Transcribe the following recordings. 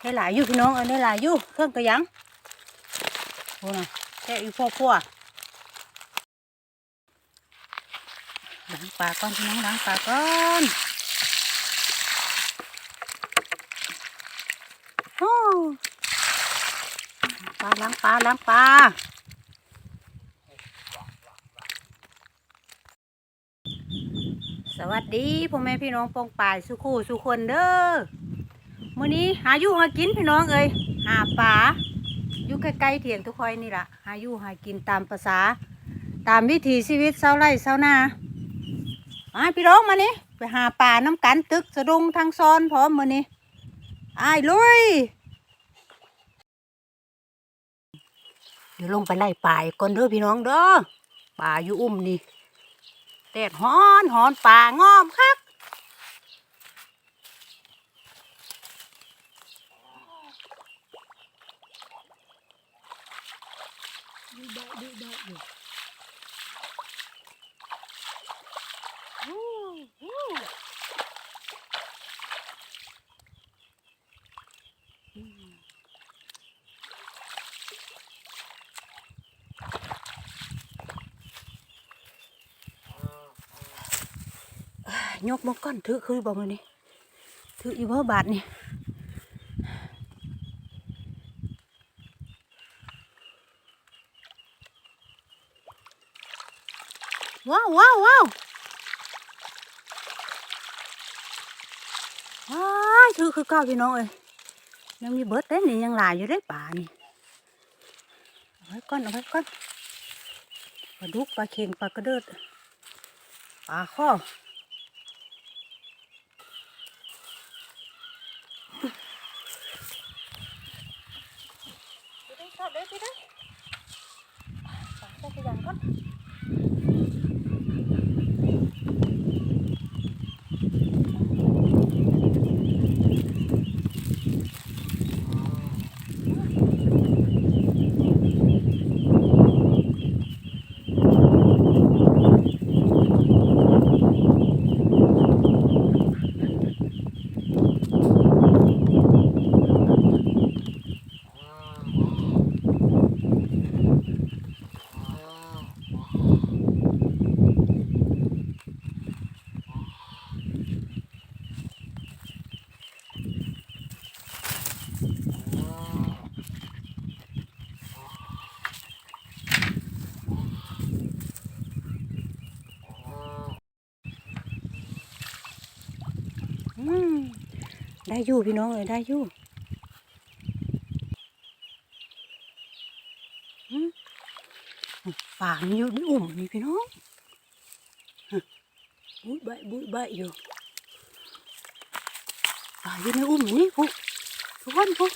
ให้หลายอยู่พี่น้องเออได้หลายอยู่เครื่องกระยังโอ้นะแค่อีพ่อพัวล้างปลาก่อนพี่น้องล้างปลาก่อนโอ้ปลาล้างปลาล้างปลาสวัสดีพ่อแม่พี่น้องปองป่ายสุขูสุคนเด้อ มื้อนี้หาอยู่หากินพี่น้องเอ้ยหาปลาอยู่ใกล้ๆเถียงทุกคอยนี่ล่ะหาอยู่หากินตามภาษา ตามวิถีชีวิตชาวไร่ชาวนามาพี่น้องมานี่ไปหาปลาน้ำกันตึกสะดุงทางซอนพร้อมมื้อนี้อ้ายลุยเดี๋ยวลงไปไล่ปลาก่อนเด้อพี่น้องเด้อปลาอยู่อุ้มนี่แดดฮ้อนหอนปลางอมคัก ดูได้ดูได้อยู่วู้วู้อืมอ่ายกมาก้อนถือคือบอกมานี่ถืออีเบอร์บาทนี่ว้าวว้าวว้าวว้ายถือคือเก้าพี่น้องเอ้ยยังมีเบิร์ดเด้นี่ยังหลายอยู่ได้ป่านี่เอาไว้ก่อนเอาไว้ก่อนปลาดุกปลาเค็งปลากระเดิดปลาข้อไปได้ชอบได้ไปได้ปลาได้ไปยังก่อน อืม ได้อยู่พี่น้องเอ้ยได้อยู่อืมฝางอยู่นี่อุ่มนี่พี่น้องบุ้ยใบบุ้ยใบอยู่ฝาอยู่ในอุ่มนี่พวกทุกคนพวก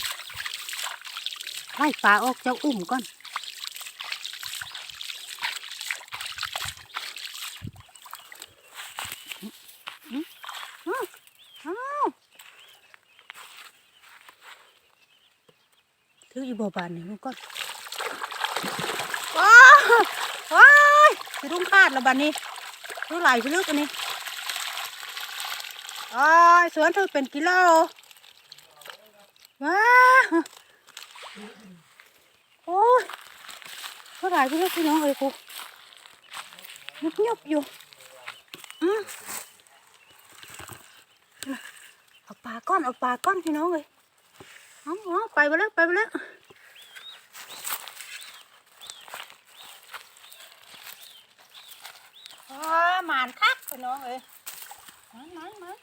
ไล่ปลาออกจากอุ่มก่อนอ้าว ถืออีบอบานนี่มันก่อนว้าวว้ายสิรุ่งคาดแล้วบันนี้รู้ไหลไปลึกอันนี้อ้ายสวนเธอเป็นกิโลว้าวโอ้ยเท่าไหร่พี่ลูกพี่น้องเอ้ยกูยุบยุบอยู่อืมเอาปลาก้อนเอาปลาก้อนพี่น้องเอ้ย เอาเอาไปไปแล้วไปไปแล้วอ๋อหมานคักพี่น้องเอ้ยมันมันมัน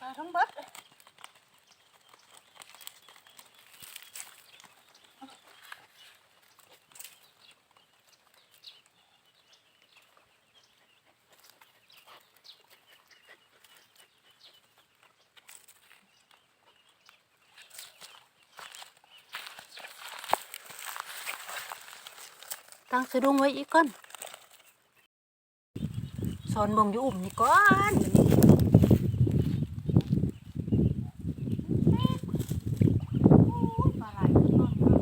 ปลาทั้งเบิด ตั้งสะดุ้งไว้อีกก่อนสอนบงอยู่อุ่มนี่ก่อนปลาไหลก่อน เด้อ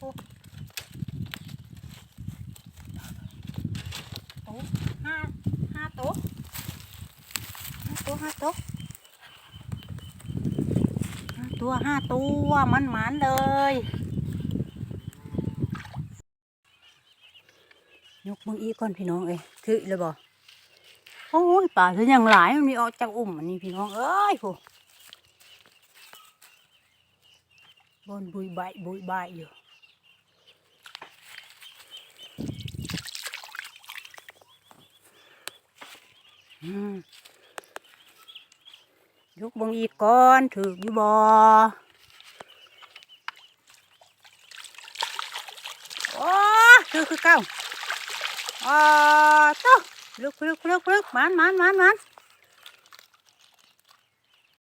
พี่น้องบ้านนี้กูโอ้ห้าห้าโต๊ะห้าโต๊ะห้าโต๊ะตัวห้าตัวมันหมานเลยยกมืออีก่อนพี่น้องเอ้ยถือเลยบ่โอ้ยป่าคือยังหลายมันมีออกจากอุ่มอันนี้พี่น้องเอ้ยโหบนบุยใบบุยใบอยู่ ยกบงอีกก้อนถืออยู่บ่โอ้ถือคือเก้าอ่าเต้าลึกลุกลุกลุกมันมันมันมัน